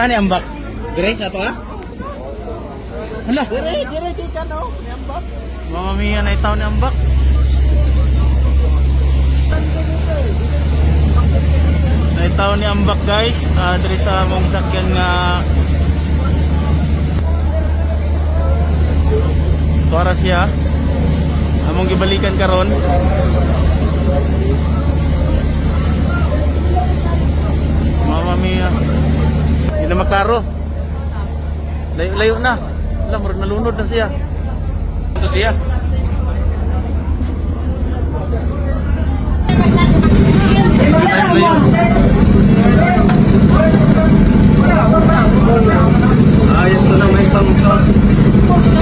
Ani ambak? Dire sa to ah? Hala, Dire, dire ka no. Niyambak. Mama Mia na itaw ni ambak. Na itaw ni ambak guys. Ah, dire sa mong sakyan nga Tuara siya. Among gibalikan karon. Mama Mia. Hindi na maklaro. Layo, layo na. Alam, murag nalunod na siya. Ito siya. Layo, layo. Ayun to na may pangka.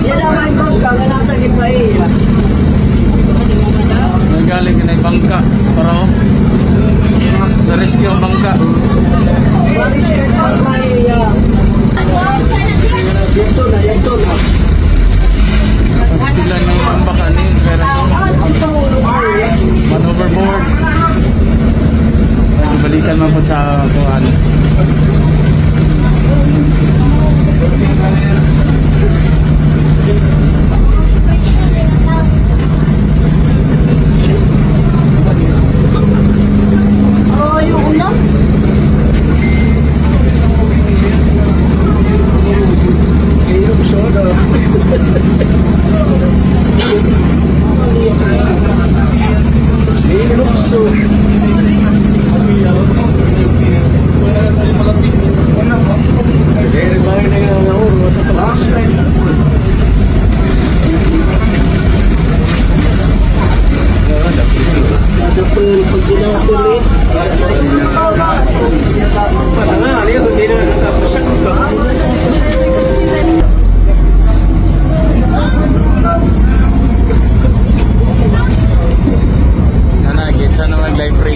Yan ang may bangka nga nasa Gipaiya. Nagaling ka na yung bangka. Para oh. Na-rescue ang bangka. Waris ka ng Gipaiya. Yato na, yato na. Ang sipilan ng ang baka niyo. Kaya so, Ang pangulo ko eh. man overboard. Ay, balikan man po sa kuhan.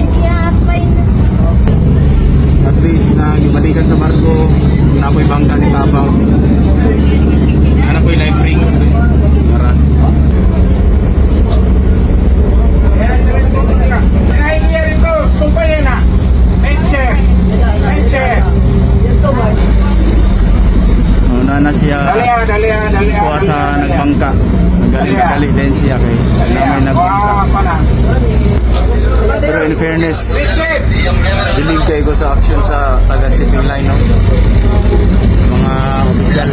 Mag-life ring. At least na gibalikan sa barko, na ako'y bangka ni Tabaw. Ano po'y life ring? Para. Una na siya kuha sa nagbangka. Nagaling kadali din siya kay na may nagbangka. Pero in fairness, believe kayo ko sa action sa taga shipping line no. Sa mga opisyal.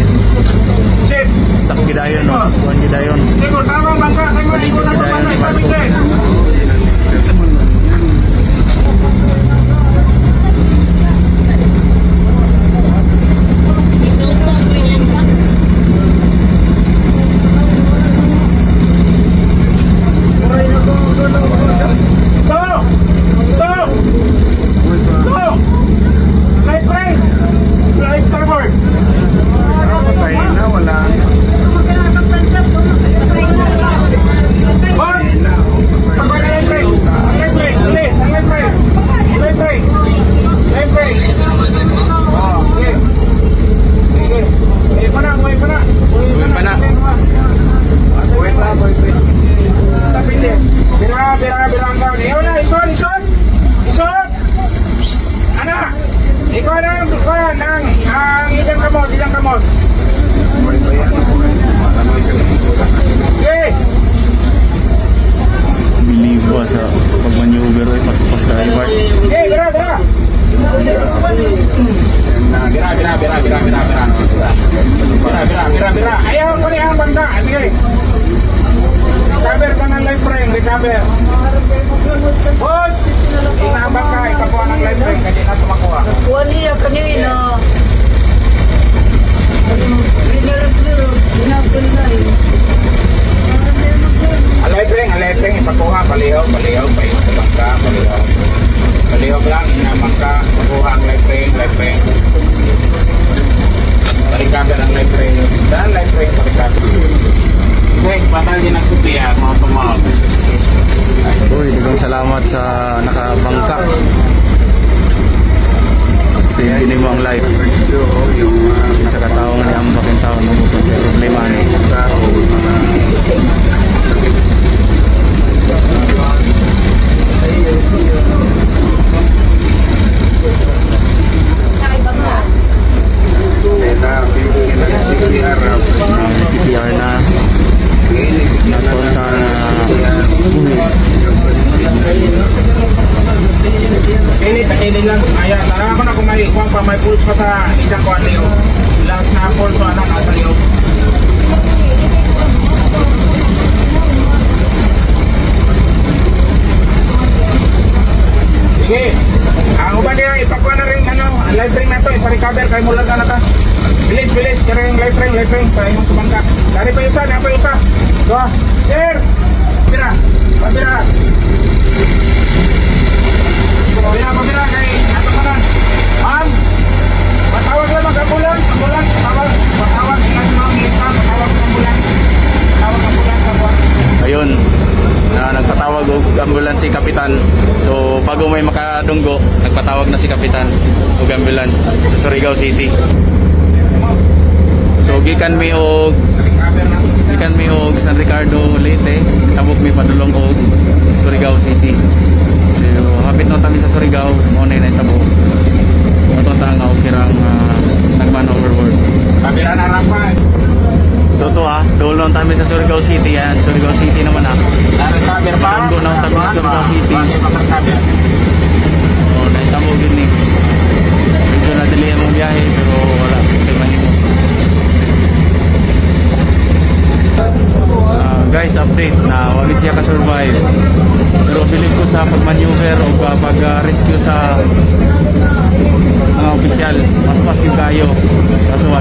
Stop gidayon no. Kuhan gidayon. Balikan gidayon sa barko. Patay na, wala. Uwi pa na. Uwi pa, uwi pa. Bira, bira, bira ang gawin. Ikaw na, ison, ison! Ison! Psst! Anak! Ikaw na, ikaw na, ang, ang ilang kamot, ilang kamot. Okay! Believe ko sa pag-maneuver ay pas-pas Boss! Inabang ka, ikakuha ng life ring, kasi na tumakuha. Kuha niya kanina. Na eh. Alepeng, alepeng, ipakuha, palihaw, palihaw, paingat sa bangka, palihaw. Palihaw lang, inamang ka, pakuha ang life ring, life ring. Parikaber ang life ring. Dahil life ring, parikaber. Sek, batal din ang supiya, mga tumawag. Uy, digong salamat sa nakabangka. Kasi hindi mo ang life. Isa ka tao nga ni ambak yung tao mo kung pa sa idang kuan liyo. Last na pulse so ano nasa liyo. Sige. Ang uban niya, ipakuha na rin ano, live ring na to, ipa-recover kay mula na ta. Bilis, bilis, kaya yung live ring, live ring, kaya yung sumangka. Dari pa isa, dari pa isa. Dua. Sir! Pabira! Pabira! Pabira, pabira, kay ato ka na. Ma'am! Matawag lang mag-ambulance, ambulance, tawag. Matawag, ilan sa mga milita, matawag ng ambulance. Matawag ambulance sa buwan. Ayun, na nagpatawag og ambulance si Kapitan. So, bago may makadunggo, nagpatawag na si Kapitan og ambulance sa Surigao City. So, gikan mi og na. gikan mi og San Ricardo Leyte, tabok mi padulong og Surigao City. So, hapit no kami sa Surigao, mo na tabo. Mo ta nga og kirang uh, nagman overboard. Pabira na rampa. Totoo ah, dool lang tayo sa Surigao City. Ayan, Surigao City naman ah. Tanggo na tabi sa Surigao City. Oh, nakita mo gini. Eh. Medyo nadali ang biyahe pero wala, okay mahimo. Uh, ah, guys, update na wagit siya ka-survive. Pero believe ko sa pag-maneuver o pag-rescue sa mga opisyal, mas mas yung kayo. Kaso